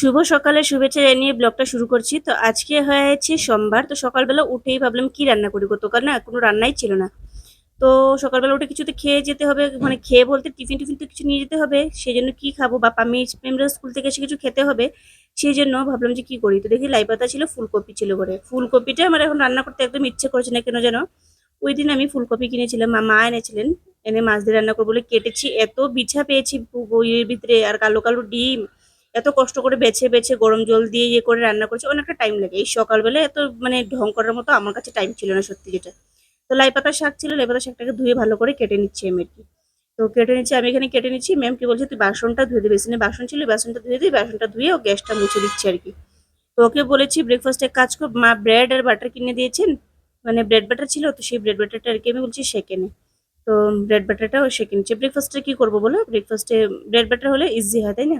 শুভ সকালে শুভেচ্ছা জানিয়ে ব্লগটা শুরু করছি। তো আজকে হয়েছে সোমবার, তো সকালবেলা উঠেই ভাবলাম কি রান্না করি গতকাল না কোনো রান্নাই ছিল না। তো সকালবেলা উঠে কিছুতে খেয়ে যেতে হবে মানে খেয়ে বলতে টিফিন টিফিন তো কিছু নিয়ে যেতে হবে সেই জন্য কি খাব? বা আমি মেমরা স্কুল থেকে এসে কিছু খেতে হবে সেই জন্য ভাবলাম যে কি করি? তো দেখি লাই পাতা ছিল, ফুলকপি ছিল করে ফুলকপিটা আমার এখন রান্না করতে একদম ইচ্ছে করছে না, কেন যেন ওই দিন আমি ফুলকপি কিনেছিলাম, মা এনেছিলেন, এনে মাছ দিয়ে রান্না করব বলে কেটেছি, এত বিছা পেয়েছি বইয়ের ভিতরে, আর কালো কালো ডিম এত কষ্ট করে বেছে বেছে গরম জল দিয়ে ইয়ে করে রান্না করছি অনেকটা টাইম লাগে। এই সকালবেলা এত মানে ঢং করার মতো আমার কাছে টাইম ছিল না সত্যি যেটা। তো লাই পাতার শাক ছিল, লাই শাকটাকে ধুয়ে ভালো করে কেটে নিচ্ছি আমি কি। তো কেটে নিচ্ছি, আমি এখানে কেটে নিচ্ছি। ম্যাম কি বলছে, তুই বাসনটা ধুয়ে দিবি বেসিনে বাসন ছিল, বাসনটা ধুয়ে দিই বাসনটা ধুয়ে ও গ্যাসটা মুছে দিচ্ছি আর কি। তো ওকে বলেছি ব্রেকফাস্টে কাজ কর, মা ব্রেড আর বাটার কিনে দিয়েছেন মানে ব্রেড বাটার ছিল, তো সেই ব্রেড বাটারটা আর কি আমি বলছি সেকে নে। তো ব্রেড বাটারটাও সেকে নিচ্ছে। ব্রেকফাস্টে কি করব বলো? ব্রেকফাস্টে ব্রেড বাটার হলে ইজি হয়, তাই না?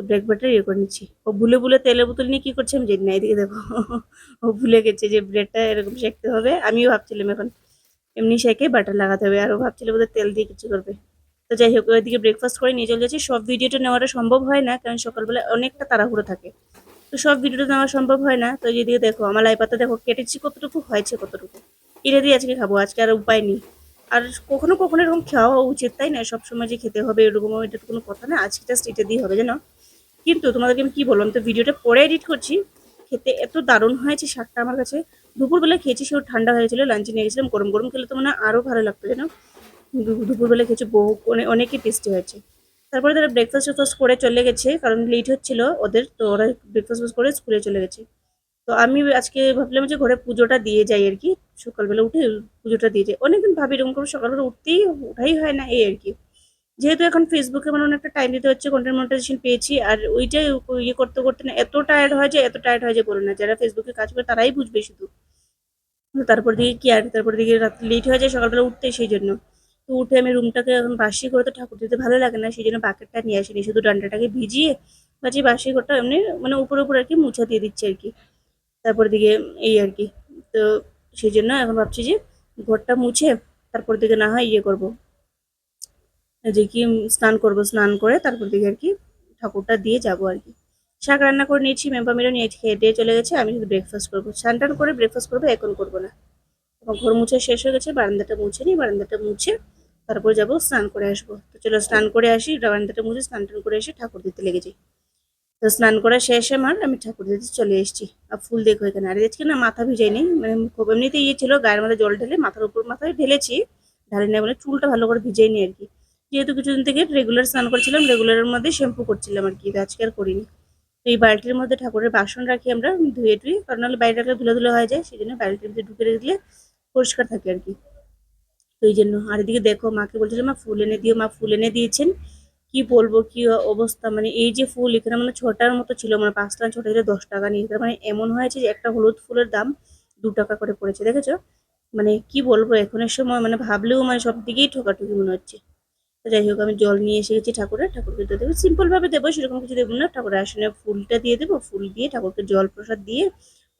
তো ব্রেক বাটার ইয়ে করে নিচ্ছি। ও ভুলে ভুলে তেলের বোতল নিয়ে কি করছে আমি জানি না, এদিকে দেখো। ও ভুলে গেছে যে ব্রেডটা এরকম শেখতে হবে। আমিও ভাবছিলাম এখন এমনি শেখে বাটার লাগাতে হবে। আর ও ভাবছিল বোধহয় তেল দিয়ে কিছু করবে। তো যাই হোক, ওইদিকে ব্রেকফাস্ট করে নিয়ে চলে যাচ্ছি। সব ভিডিওটা নেওয়াটা সম্ভব হয় না, কারণ সকালবেলা অনেকটা তাড়াহুড়ো থাকে। তো সব ভিডিওটা নেওয়া সম্ভব হয় না। তো যেদিকে দেখো, আমার লাই পাতা দেখো, কেটেছি কতটুকু, হয়েছে কতটুকু। এটা দিয়ে আজকে খাব, আজকে আর উপায় নেই। আর কখনো কখনো এরকম খাওয়া উচিত, তাই না? সবসময় যে খেতে হবে এরকম এটা কোনো কথা না। আজকে জাস্ট এটা দিয়ে হবে, জানো? কিন্তু তোমাদেরকে আমি কি বললাম, তো ভিডিওটা পরে এডিট করছি, খেতে এত দারুণ হয়েছে শাকটা আমার কাছে। দুপুরবেলা খেয়েছি, সেও ঠান্ডা হয়েছিল লাঞ্চে নিয়ে গেছিলাম, গরম গরম খেলে তো মানে আরও ভালো লাগতো যেন দুপুরবেলা খেয়েছি, বহু, অনে- অনেকই টেস্টি হয়েছে। তারপরে তারা ব্রেকফাস্ট টেকফাস্ট করে চলে গেছে, কারণ লেট হচ্ছিল ওদের, তো ওরা ব্রেকফাস্ট করে স্কুলে চলে গেছে। তো আমি আজকে ভাবলাম যে ঘরে পুজোটা দিয়ে যাই আর কি, সকালবেলা উঠে পুজোটা দিয়ে যাই। অনেকদিন ভাবি এরকম করে সকালবেলা উঠতেই উঠাই হয় না, এই আর কি। যেহেতু এখন ফেসবুকে মানে অনেকটা টাইম দিতে হচ্ছে কন্টেন্ট মনিটাইজেশন পেয়েছি, আর ওইটাই ইয়ে করতে করতে না, এত টায়ার্ড হয় যে, এত টায়ার্ড হয় যে বলে না। যারা ফেসবুকে কাজ করে তারাই বুঝবে শুধু। তারপর দিকে কি আর, তারপর দিকে রাত লেট হয়ে যায়, সকালবেলা উঠতে সেই জন্য। তো উঠে আমি রুমটাকে এখন বাসি করে তো ঠাকুর দিতে ভালো লাগে না, সেই জন্য বাকেটটা নিয়ে আসিনি। শুধু ডান্ডাটাকে ভিজিয়ে বাজি বাসি ঘরটা এমনি মানে উপরে উপরে আর কি মুছা দিয়ে দিচ্ছি আর কি। তারপর দিকে এই আর কি। তো সেই জন্য এখন ভাবছি যে ঘরটা মুছে, তারপর দিকে না হয় ইয়ে করব। যে কি স্নান করব, স্নান করে তারপর দিকে আর কি ঠাকুরটা দিয়ে যাব আর কি। শাক রান্না করে নিয়েছি মেম্পামিরও নিয়ে খেয়ে দিয়ে চলে গেছে, আমি শুধু ব্রেকফাস্ট করব। স্নান টান করে ব্রেকফাস্ট করব, এখন করব না। এবং ঘর মুছে শেষ হয়ে গেছে, বারান্দাটা মুছে নিই বারান্দাটা মুছে তারপর যাব, স্নান করে আসব। তো চলো স্নান করে আসি, বারান্দাটা মুছে স্নান টান করে এসে ঠাকুর দিতে লেগে যাই তো স্নান করা শেষ, আমার আমি ঠাকুর দিতে চলে এসেছি। আর ফুল দেখো এখানে, আর আজকে না মাথা ভিজাই নেই মানে খুব এমনিতে ইয়ে ছিল, গায়ের মধ্যে জল ঢেলে মাথার উপর মাথায় ঢেলেছি, ঢালি নেই বলে চুলটা ভালো করে ভিজাই নি আর কি। যেহেতু কিছুদিন থেকে রেগুলার স্নান করছিলাম রেগুলারের মধ্যে শ্যাম্পু করছিলাম আর কি। আজকে আর করিনি। তো এই বালতির মধ্যে ঠাকুরের বাসন রাখি আমরা, ধুয়ে টুয়ে, কারণ নাহলে বাইরে রাখলে ধুলে ধুলে হয়ে যায় সেই জন্য বালতির মধ্যে ঢুকে রেখে পরিষ্কার থাকে আর কি। তো এই জন্য, আর এদিকে দেখো, মাকে বলছিলাম, মা, ফুল এনে দিও, মা, ফুল এনে দিয়েছেন। কি বলব, কি অবস্থা? মানে এই যে ফুল, এখানে মানে ছটার মতো ছিল মানে পাঁচটা ছটা ছিল দশ টাকা নিয়ে। মানে এমন হয়েছে যে একটা হলুদ ফুলের দাম দু টাকা করে পড়েছে, দেখেছ? মানে কি বলব এখনের সময় মানে ভাবলেও মানে সব দিকেই ঠোকাঠুকি মনে হচ্ছে। যাই হোক, আমি জল নিয়ে এসে গেছি ঠাকুরের। ঠাকুরকে তো দেবো। সিম্পলভাবে দেবো, সেরকম কিছু দেবো না। ঠাকুরের আসনে ফুলটা দিয়ে দেবো। ফুল দিয়ে ঠাকুরকে জল প্রসাদ দিয়ে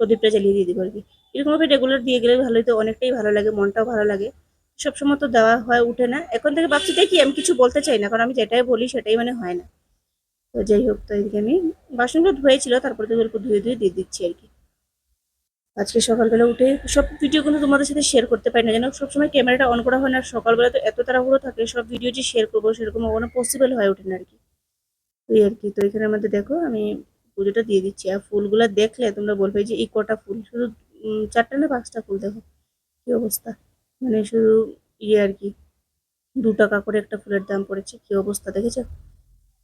প্রদীপটা জ্বালিয়ে দিয়ে দেবো আর কি। এরকমভাবে রেগুলার দিয়ে গেলে ভালোই তো, অনেকটাই ভালো লাগে, মনটাও ভালো লাগে। সবসময় তো দেওয়া হয়, উঠে না। এখন থেকে ভাবছি, দেখি আমি কিছু বলতে চাই না, কারণ আমি যেটাই বলি সেটাই মানে হয় না। তো যাই হোক, তো এদিকে আমি বাসনগুলো ধুয়েছিল তারপরে তো ধুয়ে ধুয়ে দিয়ে দিচ্ছি আর কি। আজকে সকালবেলা উঠে সব ভিডিও কিন্তু তোমাদের সাথে শেয়ার করতে পারি না। যেন সবসময় ক্যামেরাটা অন করা হয় না সকালবেলা তো এত তাড়াহুড়ো থাকে, সব ভিডিও যে শেয়ার করব সেরকম কখনো পসিবল হয়ে ওঠে না আর কি। এই আর কি, তো এখানে আমাদের দেখো, আমি পুজোটা দিয়ে দিচ্ছি। আর ফুলগুলো দেখলে তোমরা বলবে যে, এই কটা ফুল? শুধু চারটা না, পাঁচটা ফুল দেখো, কি অবস্থা? মানে শুধু ইয়ে আর কি, দু টাকা করে একটা ফুলের দাম পড়েছে, কি অবস্থা দেখেছ?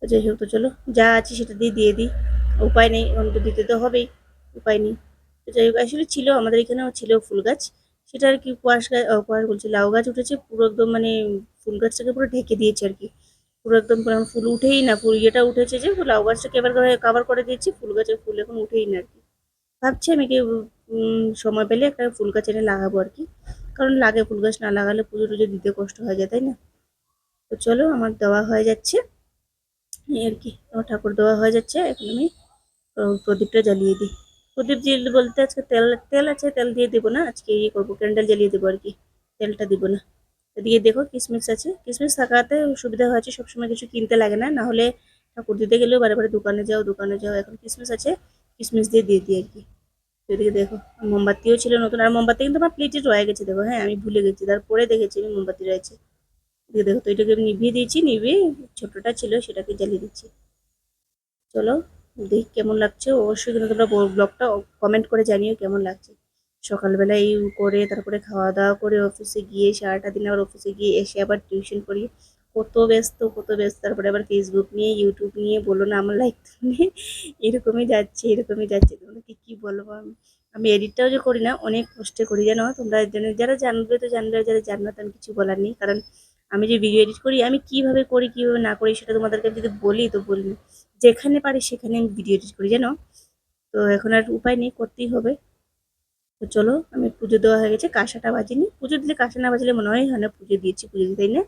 যাই হোক, তো চলো, যা আছে সেটা দিয়ে দিয়ে দিই। উপায় নেই অন্ত দিতে তো হবেই, উপায় নেই। তো যাই হোক, আসলে ছিল, আমাদের এখানেও ছিল ফুল গাছ। সেটা আর কি কুয়াশ গাছ কুয়াশ বলছি, লাউ গাছ উঠেছে, পুরো একদম মানে ফুল গাছটাকে পুরো ঢেকে দিয়েছে আর কি। পুরো একদম ফুল উঠেই না ফুল ইয়েটা উঠেছে যে লাউ গাছটাকে এবার কাভার করে দিয়েছি, ফুল গাছের ফুল এখন উঠেই না আর কি। ভাবছি আমি কি সময় পেলে একটা ফুল গাছ এনে লাগাবো আর কি। কারণ লাগে ফুল গাছ, না লাগালে পুজো টুজো দিতে কষ্ট হয়ে যায়, তাই না? তো চলো, আমার দেওয়া হয়ে যাচ্ছে। এই আর কি, আমার ঠাকুর দেওয়া হয়ে যাচ্ছে, এখন আমি প্রদীপটা জ্বালিয়ে দিই। প্রদীপ জ্বালিয়ে বলতে, আজকে তেল তেল আছে, তেল দিয়ে দেবো না, আজকে ইয়ে করব ক্যান্ডেল জ্বালিয়ে দেবো আর কি, তেলটা দিব না। এদিকে দেখো কিশমিশ আছে কিশমিশ থাকাতে সুবিধা হয়েছে সবসময় কিছু কিনতে লাগে না না হলে ঠাকুর দিতে গেলেও বারে বারে দোকানে যাও দোকানে যাও, এখন কিসমিস আছে, কিসমিস দিয়ে দিয়ে দিই আর কি। এদিকে দেখো, মোমবাতিও ছিল নতুন, আর মোমবাতি কিন্তু আমার প্লেটে রয়ে গেছে, দেখো হ্যাঁ আমি ভুলে গেছি, তারপরে দেখেছি আমি মোমবাতি রয়েছে। এদিকে দেখো, তো এটাকে আমি নিভিয়ে দিয়েছি, নিভিয়ে ছোটটা ছিল, সেটাকে জ্বালিয়ে দিচ্ছি। চলো দেখি, কেমন লাগছে? অবশ্যই কিন্তু তোমরা ব্লগটা কমেন্ট করে জানিও কেমন লাগছে। সকালবেলা এই করে, তারপরে খাওয়া দাওয়া করে অফিসে গিয়ে, সারাটা দিন আবার অফিসে গিয়ে এসে আবার টিউশন করি কত ব্যস্ত কত ব্যস্ত। তারপরে আবার ফেসবুক নিয়ে ইউটিউব নিয়ে, বলো না আমার লাইফ নিয়ে, এরকমই যাচ্ছে এরকমই যাচ্ছে। তোমাদেরকে কী বলব আমি? আমি এডিটটাও যে করি না, অনেক কষ্টে করি, জানো? তোমরা যারা জানবে তো জানবে যারা জানবে তো আমি কিছু বলার নেই। কারণ আমি যে ভিডিও এডিট করি, আমি কীভাবে করি, কীভাবে না করি, সেটা তোমাদেরকে যদি বলি, তো বলি। যেখানে পারি সেখানে আমি ভিডিও এডিট করি, জানো? তো এখন আর উপায় নেই, করতেই হবে। তো চলো, আমি পুজো দেওয়া হয়ে গেছে, কাঁসাটা বাজিনি। পুজো দিলে কাঁসা না বাজলে মনে হয় হয় না পুজো দিয়েছি, পুজো দিতে না?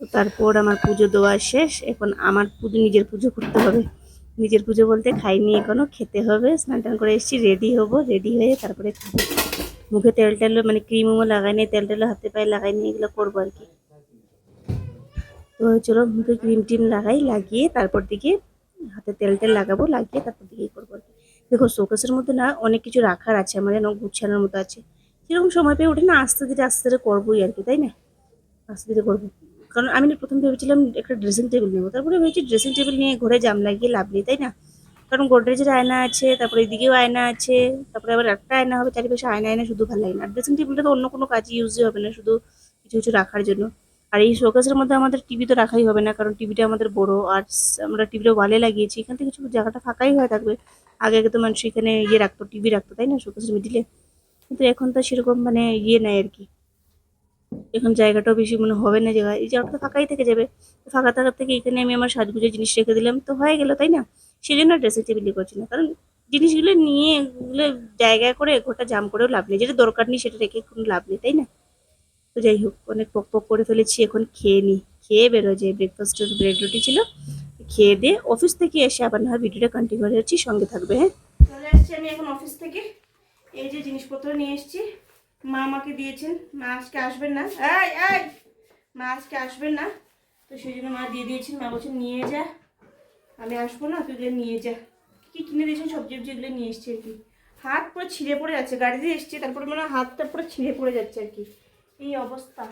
তারপর আমার পুজো দেওয়া শেষ। এখন আমার পুজো, নিজের পুজো করতে হবে। নিজের পুজো বলতে খাইনি এখনও, খেতে হবে, স্নান টান করে এসেছি রেডি হব রেডি হয়ে তারপরে খাব। মুখে তেল টেল মানে ক্রিমও লাগাইনি তেল টেল হাতে পায়ে লাগাইনি এগুলো করব আর কি। তো চলো, মুখে ক্রিম টিম লাগাই, লাগিয়ে তারপর দিকে হাতে তেল টেল লাগাবো, লাগিয়ে তারপর দিকে করব আর কি। দেখো শোকেসের মধ্যে না অনেক কিছু রাখার আছে, আমার যেন গুছানোর মতো আছে। সেরকম সময় পেয়ে ওঠে না আস্তে ধীরে আস্তে ধীরে করবোই আর কি, তাই না? আস্তে ধীরে করব। কারণ আমি প্রথম ভেবেছিলাম একটা ড্রেসিং টেবিল নেব। তারপরে ভেবেছি ড্রেসিং টেবিল নিয়ে ঘরে জাম লাগিয়ে লাভ নেই, তাই না? কারণ গোদরেজের আয়না আছে, তারপরে এদিকেও আয়না আছে, তারপরে আবার একটা আয়না হবে, চারিপাশে আয়না আয়না শুধু ভালো লাগে না। ড্রেসিং টেবিলটা তো অন্য কোনো কাজে ইউজই হবে না, শুধু কিছু কিছু রাখার জন্য। আর এই শোকেসের মধ্যে আমাদের টিভি তো রাখাই হবে না, কারণ টিভিটা আমাদের বড়। আর আমরা টিভিটা ওয়ালে লাগিয়েছি, এখান থেকে কিছু জায়গাটা ফাঁকাই হয়ে থাকবে। আগে আগে তো মানুষ এখানে ইয়ে রাখতো টিভি রাখতো, তাই না? শোকেসের মিডিলে কিন্তু এখন তো সেরকম মানে ইয়ে নেয় আর কি। এখন জায়গাটাও বেশি মনে হবে না জায়গা এই জায়গাটা ফাঁকাই থেকে যাবে। ফাঁকা থাকার থেকে এখানে আমি আমার সাজগুজের জিনিস রেখে দিলাম। তো হয়ে গেল, তাই না? সেই জন্য ড্রেসিং টেবিলই করছি না। কারণ জিনিসগুলো নিয়ে, এগুলো জায়গায় করে গোটা জাম করেও লাভ নেই। যেটা দরকার নেই সেটা রেখে কোনো লাভ নেই, তাই না? তো যাই হোক, অনেক পক পক করে ফেলেছি, এখন খেয়ে নিই। খেয়ে বেরো যে ব্রেকফাস্টের ব্রেড রুটি ছিল। খেয়ে দিয়ে অফিস থেকে এসে আবার না ভিডিওটা কন্টিনিউ করে যাচ্ছি, সঙ্গে থাকবে হ্যাঁ? চলে এসেছি আমি এখন অফিস থেকে। এই যে জিনিসপত্র নিয়ে এসেছি। মা আমাকে দিয়েছেন। মা আজকে আসবেন না। এই এই! মা আজকে আসবেন না। তো সেই জন্য মা দিয়ে দিয়েছেন। মা বলছেন, নিয়ে যা। আমি আসব না, তুই নিয়ে যা। কি কিনে দিয়েছেন সবজি সবজি এগুলো নিয়ে এসছি আর কি। হাত পুরো ছিঁড়ে পড়ে যাচ্ছে। গাড়ি দিয়ে এসছি, তারপরে মানে হাতটা পুরো ছিঁড়ে পড়ে যাচ্ছে আর কি। এই অবস্থা।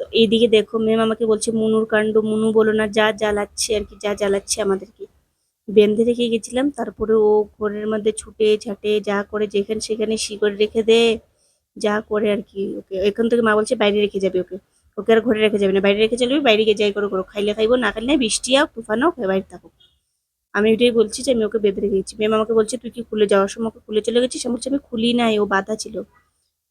তো এইদিকে দেখো ম্যাম আমাকে বলছে, মুনুর কাণ্ড, মুনু বলো না, যা জ্বালাচ্ছে আর কি, যা জ্বালাচ্ছে আমাদেরকে। বেঁধে রেখে গেছিলাম, তারপরে ও ঘরের মধ্যে ছুটে ছাটে যা করে যেখানে সেখানে শিকড় রেখে দে, যা করে আর কি ওকে। এখান থেকে মা বলছে বাইরে রেখে যাবে ওকে। ওকে আর ঘরে রেখে যাবে না। বাইরে রেখে চলবে, বাইরে গিয়ে যাই করো করো। খাইলে খাইবো, না খাইলে বৃষ্টি হোক, তুফান হোক বাইরে থাকো আমি ওইটাই বলছি যে আমি ওকে বেঁধে রেখে গেছি। ম্যাম আমাকে বলছে, তুই কি খুলে যাওয়ার সময় ওকে খুলে চলে গেছিস? আমি বলছি, আমি খুলি নাই, ও বাধা ছিল।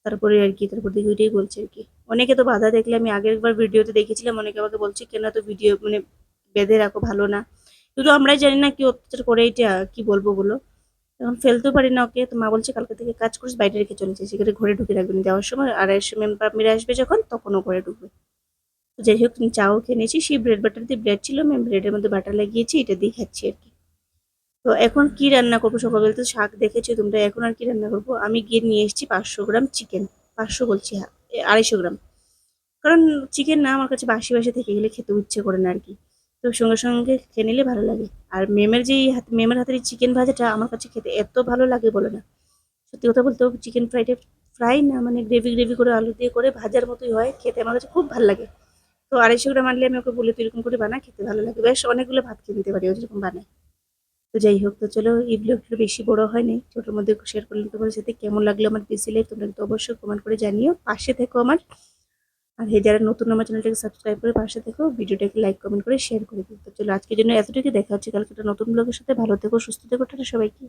তারপরে আর কি, তারপর দেখি ওইটাই বলছে আর কি। অনেকে তো বাধা দেখলে আমি আগের একবার ভিডিওতে দেখেছিলাম, অনেকে আমাকে বলছে, কেন তো ভিডিও মানে বেঁধে রাখো, ভালো না। শুধু আমরাই জানি না কি অত্যাচার করে এটা কি বলব বলো। এখন ফেলতেও পারি না ওকে, তো মা বলছে কালকে থেকে কাজ করিস বাইরে রেখে চলেছে সেখানে ঘরে ঢুকে রাখবেন যাওয়ার সময়। আর এসে মেম্বার আসবে যখন, তখন ও ঘরে ঢুকবে। তো যাই হোক, তুমি চাও খেয়ে নিয়েছি। সেই ব্রেড বাটার দিয়ে ব্রেড ছিল ম্যাম ব্রেডের মধ্যে বাটার লাগিয়েছি, এটা দিয়ে খাচ্ছি আর কি। তো এখন কি রান্না করব? সকালবেলা তো শাক দেখেছ তোমরা, এখন আর কি রান্না করব? আমি গিয়ে নিয়ে এসেছি পাঁচশো গ্রাম চিকেন পাঁচশো বলছি হ্যাঁ আড়াইশো গ্রাম। কারণ চিকেন না আমার কাছে বাসি বাসি থেকে গেলে খেতে ইচ্ছে করে না আর কি। তো সঙ্গে সঙ্গে খেয়ে নিলে ভালো লাগে। আর মেমের হাত, মেমের হাতের চিকেন ভাজাটা আমার কাছে খেতে এত ভালো লাগে বলে না। সত্যি কথা বলতে চিকেন ফ্রাইটা ফ্রাই না মানে গ্রেভি গ্রেভি করে আলু দিয়ে করে ভাজার মতোই হয়, খেতে আমার কাছে খুব ভালো লাগে। তো আড়াইশো গ্রাম আনলে আমি ওকে বলে তুই এরকম করে বানা, খেতে ভালো লাগে। বেশ অনেকগুলো ভাত খেয়ে নিতে পারি, ও যেরকম বানায়। তো যাই হোক, তো চলো এই ব্লগটা বেশি বড় হয়নি, ছোটোর মধ্যে শেয়ার করলে তোমার সাথে। কেমন লাগল আমার বেশি লাইফ তোমরা কিন্তু অবশ্যই কমেন্ট করে জানিও। পাশে থেকো আমার। আর হে যারা নতুন আমার চ্যানেলটাকে সাবস্ক্রাইব করে পাশে থেকো, ভিডিওটাকে লাইক কমেন্ট করে শেয়ার করে দিন তো চলো, আজকের জন্য এতটুকু দেখা হচ্ছে কালকে একটা নতুন ব্লগের সাথে। ভালো থেকো, সুস্থ থেকো। টাটা সবাইকে।